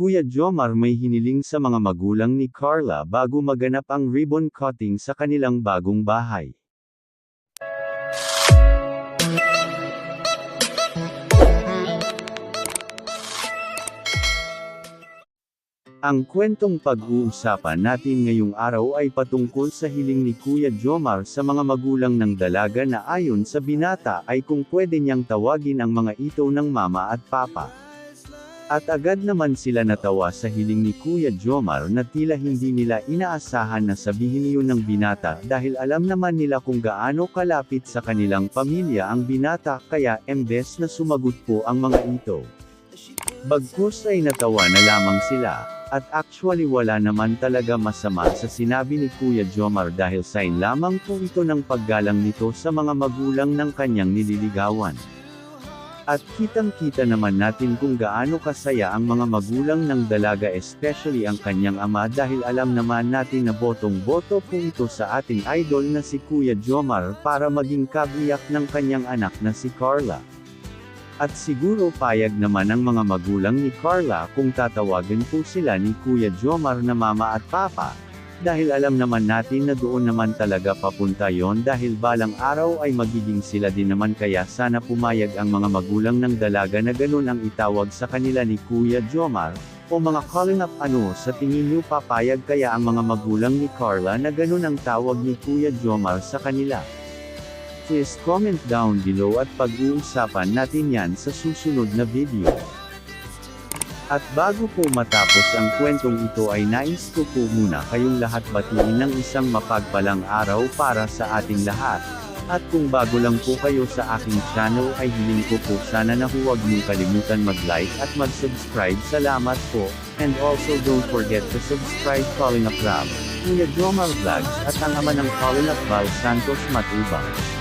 Kuya Jomar may hiniling sa mga magulang ni Carla bago maganap ang ribbon cutting sa kanilang bagong bahay. Ang kwentong pag-uusapan natin ngayong araw ay patungkol sa hiling ni Kuya Jomar sa mga magulang ng dalaga na ayon sa binata ay kung pwede niyang tawagin ang mga ito ng mama at papa. At agad naman sila natawa sa hiling ni Kuya Jomar na tila hindi nila inaasahan na sabihin iyon ng binata dahil alam naman nila kung gaano kalapit sa kanilang pamilya ang binata kaya embes na sumagot po ang mga ito. Bagkus ay natawa na lamang sila, at actually wala naman talaga masama sa sinabi ni Kuya Jomar dahil sign lamang po ito ng paggalang nito sa mga magulang ng kanyang nililigawan. At kitang-kita naman natin kung gaano kasaya ang mga magulang ng dalaga especially ang kanyang ama dahil alam naman natin na botong-boto po ito sa ating idol na si Kuya Jomar para maging kabiyak ng kanyang anak na si Carla. At siguro payag naman ang mga magulang ni Carla kung tatawagin po sila ni Kuya Jomar na mama at papa, dahil alam naman natin na doon naman talaga papunta yon dahil balang araw ay magiging sila din naman kaya sana pumayag ang mga magulang ng dalaga na ganun ang itawag sa kanila ni Kuya Jomar, o mga calling up ano sa tingin niyo papayag kaya ang mga magulang ni Carla na ganun ang tawag ni Kuya Jomar sa kanila. Please comment down below at pag-uusapan natin yan sa susunod na video. At bago po matapos ang kwentong ito ay nais ko po muna kayong lahat batiin ng isang mapagpalang araw para sa ating lahat. At kung bago lang po kayo sa aking channel ay hiling ko po sana na huwag niyong kalimutan mag-like at mag-subscribe. Salamat po. And also don't forget to subscribe Calling Up Rob, Kuya Jomar Vlogs at ang ama ng Calling Up Val Santos Matubang.